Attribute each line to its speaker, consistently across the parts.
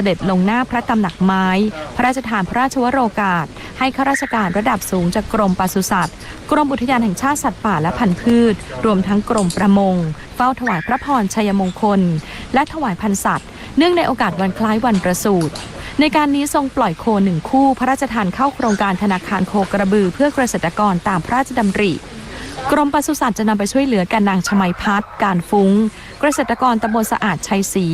Speaker 1: เสด็จลงหน้าพระตำหนักไม้ พระราชทานพระราชวโรกาส ให้ข้าราชการระดับสูงจากกรมปศุสัตว์ กรมอุทยานแห่งชาติสัตว์ป่าและพันธุ์พืช รวมทั้งกรมประมง เฝ้าถวายพระพรชัยมงคล และถวายพันธสัตว์ เนื่องในโอกาสวันคล้ายวันประสูติในการนี้ทรงปล่อยโคหนึ่งคู่ พระราชทานเข้าโครงการธนาคารโคกระบือเพื่อเกษตรกรตามพระราชดำริ กรมปศุสัตว์จะนำไปช่วยเหลือกันนางชมัยพัฒน์การฟุ้ง เกษตรกรตำบลสะอาดชัยศรี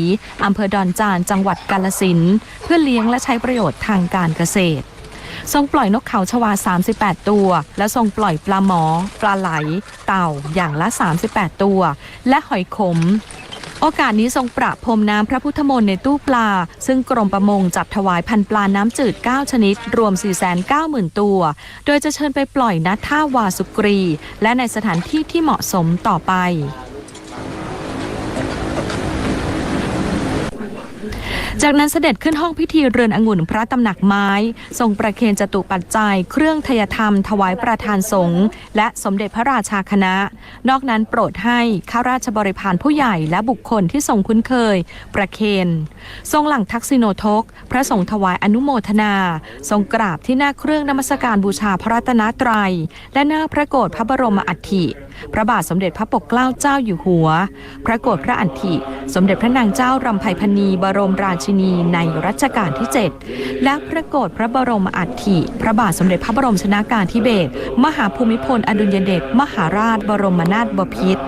Speaker 1: อำเภอดอนจาน จังหวัดกาลสินเพื่อเลี้ยงและใช้ประโยชน์ทางการเกษตร ทรงปล่อยนกเขาชวา 38 ตัว และทรงปล่อยปลาหมอ ปลาไหล เต่าอย่างละ 38 ตัว และหอยขม โอกาสนี้ทรงประพรมน้ำพระพุทธมนต์ในตู้ปลา ซึ่งกรมประมงจับถวายพันปลาน้ำจืด 9 ชนิด รวม 490,000 ตัว โดยจะเชิญไปปล่อยณท่าวาสุกรี และในสถานที่ที่เหมาะสมต่อไป จากนั้นเสด็จขึ้นห้องพิธีเรือนองุ่นพระตำหนักไม้ ทรงประเคนจตุปัจจัย เครื่องทยธรรม ถวายประธานสงฆ์และสมเด็จพระราชาคณะ นอกนั้นโปรดให้ข้าราชบริพารผู้ใหญ่และบุคคลที่ทรงคุ้นเคย ประเคน ทรงหลังทักษิโนทก พระสงฆ์ถวายอนุโมทนา ทรงกราบที่หน้าเครื่องนมัสการบูชาพระรัตนตรัย และหน้าพระโกรธพระบรมอัฐิพระบาทสมเด็จพระปกเกล้าเจ้าอยู่หัว พระโกรธพระอัฐิสมเด็จพระนางเจ้ารำไพพรรณีบรมราชชินีในรัชกาลที่ 7 และพระโกรพระบรมอัฐิ พระบาทสมเด็จพระบรมชนากาธิเบศรมหาภูมิพล อดุลยเดชมหาราชบรมนาถบพิตร